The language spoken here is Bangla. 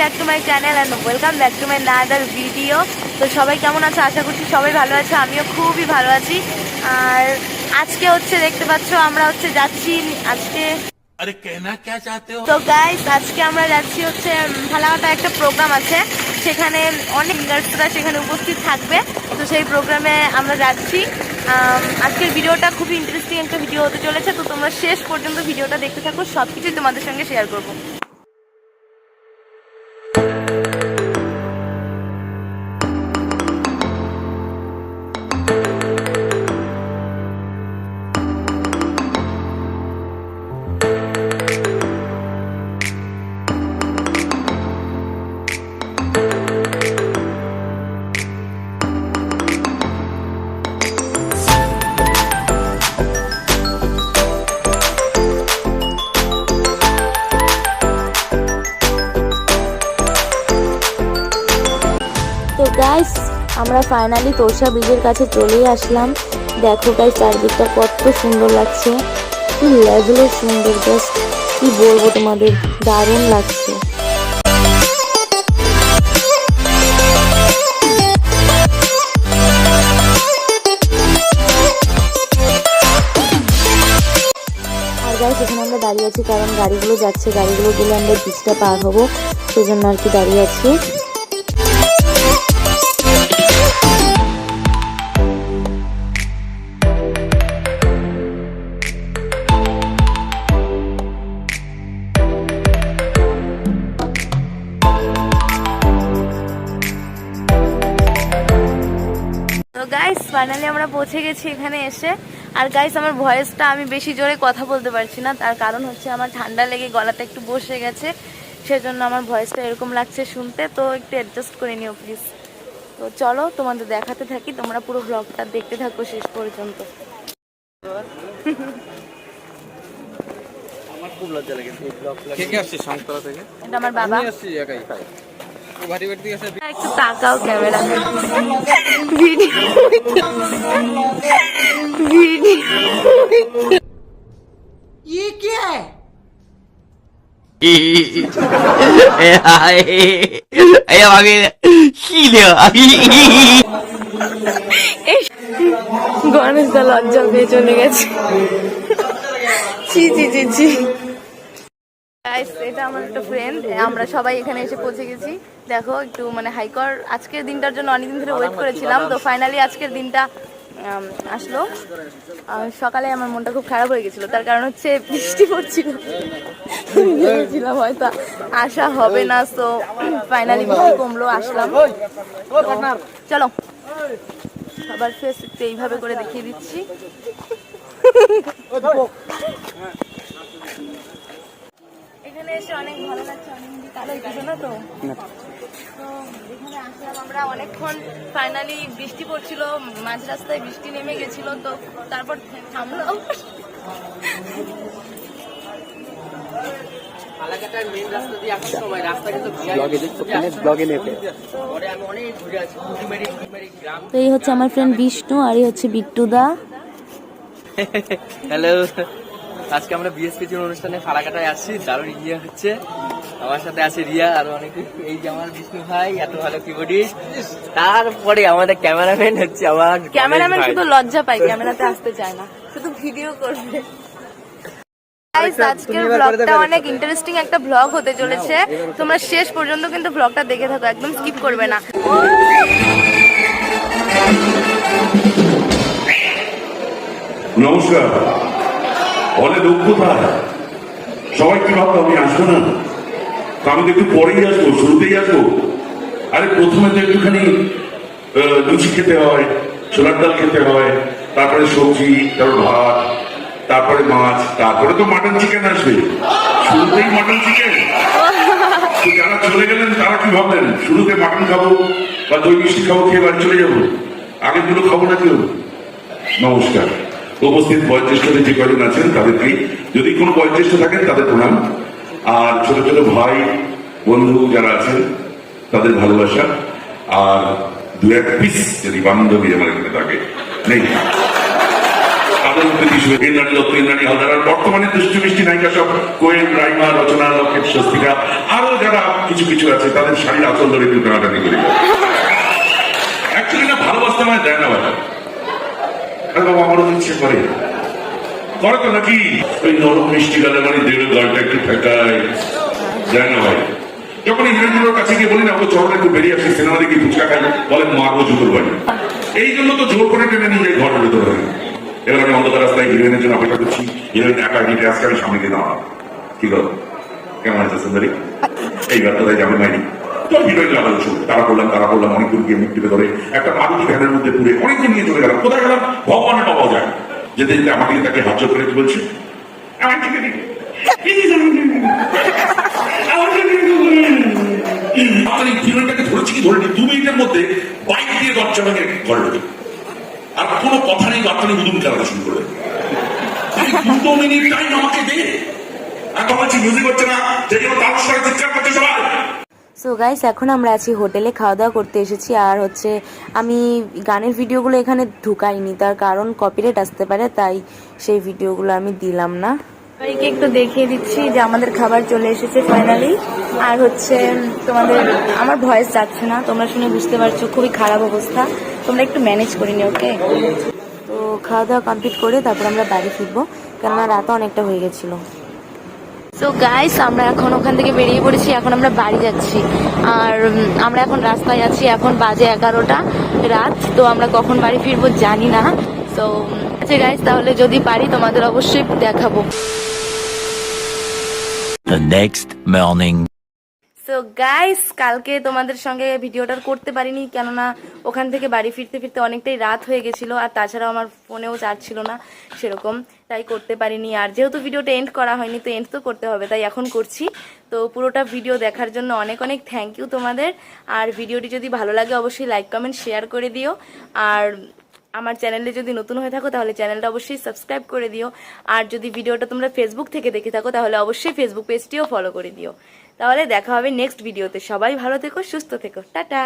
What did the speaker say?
Back to my channel and welcome back to my another video তো সবাই কেমন আছে? আশা করছি সবাই ভালো আছে আমিও খুবই ভালো আছি। আর আজকে হচ্ছে দেখতে পাচ্ছ আমরা হচ্ছে যাচ্ছি আজকে। তো গাইস আজকে আমরা যাচ্ছি হচ্ছে ভালাঘাটা একটা প্রোগ্রাম আছে। সেখানে অনেক গার্সরা সেখানে উপস্থিত থাকবে। তো সেই প্রোগ্রামে আমরা যাচ্ছি। আজকের ভিডিওটা খুবই ইন্টারেস্টিং একটা ভিডিও হতে চলেছে। তো তোমরা শেষ পর্যন্ত ভিডিওটা দেখতে থাকো সব কিছুই তোমাদের সঙ্গে শেয়ার করব। আমরা ফাইনালি তোরসা ব্রিজের কাছে চলেই আসলাম। দেখো গাইস চারদিকটা কত সুন্দর লাগছে। কি লেভেলের সুন্দর জাস্ট কি বলব তোমাদের, দারুণ লাগছে। গাইস আমরা দাঁড়িয়ে আছি কারণ গাড়িগুলো যাচ্ছে, গাড়িগুলো গেলে আমরা ব্রিজটা পার হব। সেজন্য আর কি দাঁড়িয়ে আছি। ফাইনালি আমরা পৌঁছে গেছি এখানে এসে। আর গাইস আমার ভয়েসটা আমি বেশি জোরে কথা বলতে পারছি না। তার কারণ হচ্ছে আমার ঠান্ডা লেগে গলাটা একটু বসে গেছে। সেজন্য আমার ভয়েসটা এরকম লাগছে শুনতে। তো একটু অ্যাডজাস্ট করে নিও প্লিজ তো চলো তোমাদের দেখাতে থাকি। তোমরা পুরো ব্লগটা দেখতে থাকো শেষ পর্যন্ত। আমার খুব লজ্জা লাগে। এই ব্লগ কে কে আসছে? সংতলা থেকে? এটা আমার বাবা। আমি আসছি একাই। একটু তাকাও ক্যামেরা গণেশ দা লজ্জা পেয়ে চলে গেছে। জি জি জি জি Guys, এটা আমার একটা ফ্রেন্ড আমরা সবাই এখানে এসে পৌঁছে গেছি। দেখো একটু মানে হাইকর আজকের দিনটার জন্য অনেকদিন ধরে ওয়েট করেছিলাম তো ফাইনালি আজকের দিনটা আসলো। সকালে আমার মনটা খুব খারাপ হয়ে গেছিল তার কারণ হচ্ছে বৃষ্টি পড়ছিল। ভেবেছিলাম হয়তো আসা হবে না তো ফাইনালি বৃষ্টি কমলো আসলাম। চলো আবার ফেস একটু এইভাবে করে দেখিয়ে দিচ্ছি। এখানে এসে অনেক ভালো লাগছে অনেক দিন কালো তো। তো এখানে আসলাম আমরা অনেকক্ষণ ফাইনালি বৃষ্টি পড়ছিল মাঝ রাস্তায় বৃষ্টি নেমে গেছিল তো তারপর থামলাম। ফালাকাটার মেন রাস্তা দিয়ে আসার সময় রাস্তা কিন্তু ব্লগে দেখছ ব্লগে নেপে পরে আমি অনেক ঘুরে আছি কুটিমারি কুটিমারি গ্রাম। তো এই হচ্ছে আমার ফ্রেন্ড বিষ্ণু আর এই হচ্ছে বিট্টুদা। হ্যালো আজকে আমরা বিএসপি জন অনুষ্ঠানে ফালাকাটায় আসছি। দারুণ ইয়ে হচ্ছে। আমার সাথে আছে রিয়া আর অনেক। এই যে আমার বিষ্ণু ভাই এত ভালো কিবোর্ডিস্ট তারপরে আমাদের ক্যামেরাম্যান হচ্ছে আমার ক্যামেরাম্যান। শুধু লজ্জা পায় ক্যামেরাতে আসতে চায় না। শুধু ভিডিও করবে। আজকের ব্লগটা অনেক ইন্টারেস্টিং একটা ব্লগ হতে চলেছে। তোমরা শেষ পর্যন্ত কিন্তু ব্লগটা দেখে থাকো একদম স্কিপ করবে না। নমস্কার। অনেক লোক কোথায় সবাই কি ভাবতো আমি আসব না? তো আমি তো একটু পরেই আসব, শুরুতেই আসব। আরে প্রথমে তো একটুখানি লুচি খেতে হয়, ছোলার ডাল খেতে হয়, তারপরে সবজি, তারপর ভাত, তারপরে মাছ, তারপরে তো মাটন চিকেন আসবে। শুরুতেই মাটন চিকেন যারা চলে গেলেন, তারা কি ভাবলেন? শুরুতে মাটন খাব বা দই মিষ্টি খাব, খেয়ে বাড়ি চলে যাব। আগেরগুলো খাব না কেউ নমস্কার। উপস্থিত বয়োজ্যেষ্ঠদের যে কজন আছেন তাদেরকে যদি কোনো বয়োজ্যেষ্ঠ থাকেন, তাদের প্রণাম। আর ছোট ছোট ভাই, বন্ধু যারা আছেন, তাদের ভালোবাসা। আর দু এক পিস যদি বান্ধবী আমার এখানে থাকে, নেই। বর্তমানে দুষ্টু মিষ্টি নায়িকা সব কোয়েল, রাইমা, রচনা স্বস্তিকা আরও যারা কিছু কিছু আছে, তাদের শাড়ির আচল ধরে ভালোবাসতে আমায় দেয় না আরে বাবা আমারও ইচ্ছে করে। করে তো নাকি? ওই নরম মিষ্টি গালে মানে দেবে গালটা একটু ঠেকায় যায় না যখন হিরোইনগুলোর কাছে গিয়ে বলি না ওকে চরণ একটু বেরিয়ে আসি, সিনেমা দেখি ফুচকা খাই বলে মারবো জুতোর বাড়ি। এই জন্য তো জোর করে টেনে নিয়ে যাই ঘরের ভেতরে এবার আমি অন্ধকার রাস্তায় হিরোইনের জন্য অপেক্ষা করছি। হিরোইন একা হেঁটে আসছে, আমি সামনে গিয়ে দাঁড়ালাম। কি গো? কেমন আছে সুন্দরী? এই রাস্তায় যাবে মাইনি তো হিরোইন লাগাল তারা করলাম তারা করলাম অনেক গিয়ে টিপে ধরে একটা মারুতি ভ্যানের মধ্যে পুরে অনেকদিন নিয়ে চলে গেলাম। কোথায় গেলাম? ভগবানের পাওয়া যায়। যেতে যেতে আমাকে তাকে হাত জোর করে বলছে? আর কোনো কথা নেই নেই উদুম শুরু করে এই দুটো মিনিট টাইম আমাকে দে। এখন বলছি মিউজিক হচ্ছে না, যে তার সাথে চিৎকার করছে সো গাইস এখন আমরা আছি হোটেলে খাওয়া দাওয়া করতে এসেছি। আর হচ্ছে, আমি গানের ভিডিওগুলো এখানে ঢুকাইনি। তার কারণ কপিরাইট আসতে পারে, তাই সেই ভিডিওগুলো আমি দিলাম না। একটু দেখিয়ে দিচ্ছি যে আমাদের খাবার চলে এসেছে ফাইনালি আর হচ্ছে, তোমাদের, আমার ভয়েস যাচ্ছে না। তোমরা শুনে বুঝতে পারছ, খুবই খারাপ অবস্থা। তোমরা একটু ম্যানেজ করে নিও ওকে তো খাওয়া দাওয়া কমপ্লিট করে তারপর আমরা বাড়ি ফিরবো। কেননা রাতও অনেকটা হয়ে গেছিল। সো গাইস আমরা এখন ওখান থেকে বেরিয়ে পড়েছি। এখন আমরা বাড়ি যাচ্ছি। আর আমরা এখন রাস্তায় আছি। এখন বাজে এগারোটা রাত। তো আমরা কখন বাড়ি ফিরবো জানি না। তো আচ্ছা গাইস তাহলে যদি পারি তোমাদের অবশ্যই দেখাবো। The next. সো গাইস কালকে তোমাদের সঙ্গে ভিডিওটা করতে পারিনি, কেননা ওখান থেকে বাড়ি ফিরতে ফিরতে অনেকটাই রাত হয়ে গেছিল, আর তাছাড়াও আমার ফোনেও চার্জ ছিল না সেরকম, তাই করতে পারিনি। আর যেহেতু ভিডিওটা এন্ড করা হয়নি, তো এন্ড তো করতে হবে, তাই এখন করছি। তো পুরোটা ভিডিও দেখার জন্য অনেক অনেক থ্যাংক ইউ তোমাদের। আর ভিডিওটি যদি ভালো লাগে, অবশ্যই লাইক কমেন্ট শেয়ার করে দিও। আর আমার চ্যানেলে যদি নতুন হয়ে থাকো, তাহলে চ্যানেলটা অবশ্যই সাবস্ক্রাইব করে দিও। আর যদি ভিডিওটা তোমরা ফেসবুক থেকে দেখে থাকো, তাহলে অবশ্যই ফেসবুক পেজটিও ফলো করে দিও। তাহলে দেখা হবে নেক্সট ভিডিওতে। সবাই ভালো থেকো সুস্থ থেকো। টাটা.